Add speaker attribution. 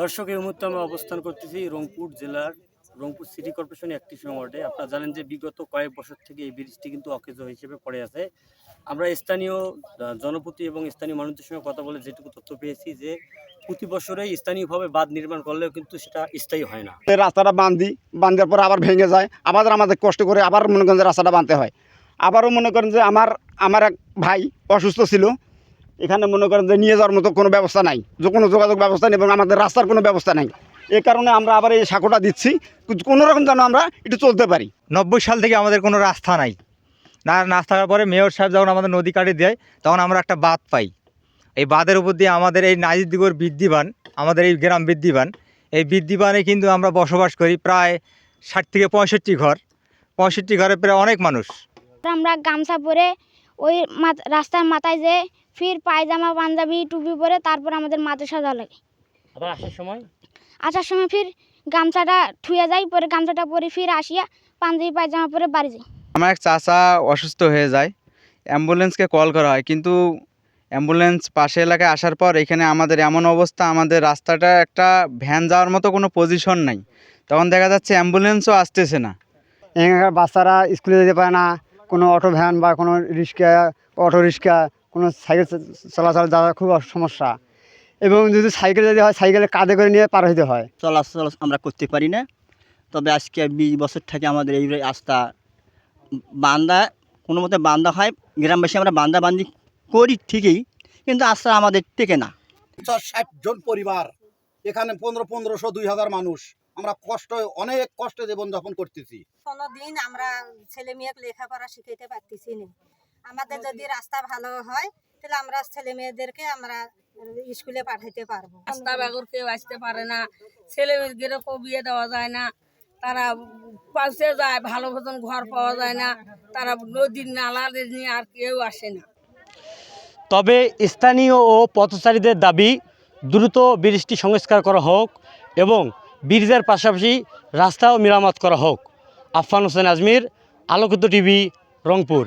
Speaker 1: দর্শক, এই মুহূর্তে আমরা অবস্থান করতেছি রংপুর জেলার রংপুর সিটি কর্পোরেশনের একটি ওয়ার্ডে আপনারা জানেন যে বিগত কয়েক বছর থেকে এই ব্রিজটি কিন্তু অকেজ হিসেবে পড়ে আছে। আমরা স্থানীয় জনপ্রতি এবং স্থানীয় মানুষদের সঙ্গে কথা বলে যেটুকু তথ্য পেয়েছি যে প্রতি বছরে স্থানীয়ভাবে বাঁধ নির্মাণ করলেও কিন্তু সেটা স্থায়ী হয় না।
Speaker 2: রাস্তাটা বান্ধি বাঁধার পরে আবার ভেঙে যায়। আবার আমাদের কষ্ট করে আবার মনে করেন যে রাস্তাটা বাঁধতে হয়। আবারও মনে করেন যে আমার আমার এক ভাই অসুস্থ ছিল। এখানে মনে করেন যে নিয়ে যাওয়ার মতো কোনো ব্যবস্থা নাই যে কোনো যোগাযোগ ব্যবস্থা নেই এবং আমাদের রাস্তার কোনো ব্যবস্থা নাই। এ কারণে আমরা আবার এই সাঁকোটা দিচ্ছি কোনো রকম যেন আমরা একটু চলতে পারি।
Speaker 3: নব্বই সাল থেকে আমাদের কোনো রাস্তা নাই। না রাস্তা থাকার পরে মেয়র সাহেব যখন আমাদের নদী কাটি দেয় তখন আমরা একটা বাঁধ পাই। এই বাঁধের উপর দিয়ে আমাদের এই নাজিদিগর বৃদ্ধিবান আমাদের এই গ্রাম বৃদ্ধিবান এই বৃদ্ধিবানে কিন্তু আমরা বসবাস করি প্রায় ষাট থেকে পঁয়ষট্টি ঘর। পঁয়ষট্টি ঘরে প্রায় অনেক মানুষ।
Speaker 4: আমরা গামছা পরে ওই রাস্তার মাথায় যে ফির পায়জামা পাঞ্জাবি টুপি পরে তারপর আমাদের মাথা সাজা লাগে।
Speaker 1: আবার আসার সময়?
Speaker 4: আসার সময় ফির গামছাটা ঠুয়ে যাই পরে গামছাটা পরে ফির আসিয়া পাঞ্জাবি পায়জামা পরে বাড়ি যাই।
Speaker 5: আমার এক চাচা অসুস্থ হয়ে যায় অ্যাম্বুলেন্সকে কল করা হয়। কিন্তু অ্যাম্বুলেন্স পাশে এলাকায় আসার পর এখানে আমাদের এমন অবস্থা আমাদের রাস্তাটা একটা ভ্যান যাওয়ার মতো কোনো পজিশন নাই। তখন দেখা যাচ্ছে অ্যাম্বুলেন্সও আসতেছে না।
Speaker 2: এখানকার বাচ্চারা স্কুলে যেতে পারে না কোনো অটো ভ্যান বা কোনো রিক্সা অটো রিক্সা কোনো সাইকেল চলাচল যাওয়া খুব সমস্যা। এবং যদি সাইকেল যদি হয় সাইকেলে কাঁধে করে নিয়ে পার হইতে হয়।
Speaker 6: চলাচল আমরা করতে পারি না। তবে আজকে বিশ বছর থেকে আমাদের এই রাস্তা বান্দা কোনো মতে বান্দা হয়। গ্রামবাসী আমরা বান্দা বান্দি করি ঠিকই কিন্তু আস্থা আমাদের টেকে না।
Speaker 7: পঞ্চাশ ষাট জন পরিবার এখানে পনেরো পনেরোশো দুই হাজার মানুষ। আমরা কষ্ট অনেক কষ্টে জীবনযাপন করতেছি।
Speaker 8: কোনোদিন আমরা ছেলে মেয়েকে লেখাপড়া শিখাইতে পারতেছি না। আমাদের যদি রাস্তা ভালো হয় তাহলে আমরা ছেলে মেয়েদেরকে আমরা স্কুলে পাঠাইতে পারব।
Speaker 9: রাস্তা বাগর কেউ আসতে পারে না ছেলে মেয়েদেরকেও বিয়ে দেওয়া যায় না তারা পাশে যায় ভালো মতন ঘর পাওয়া যায় না তারা নদীর নালাদের নিয়ে আর কেউ আসে না।
Speaker 1: তবে স্থানীয় ও পথচারীদের দাবি দ্রুত ব্রিজটি সংস্কার করা হোক এবং ব্রিজের পাশাপাশি রাস্তাও মেরামত করা হোক। আফফান হোসেন আজমির আলোকিত টিভি রংপুর।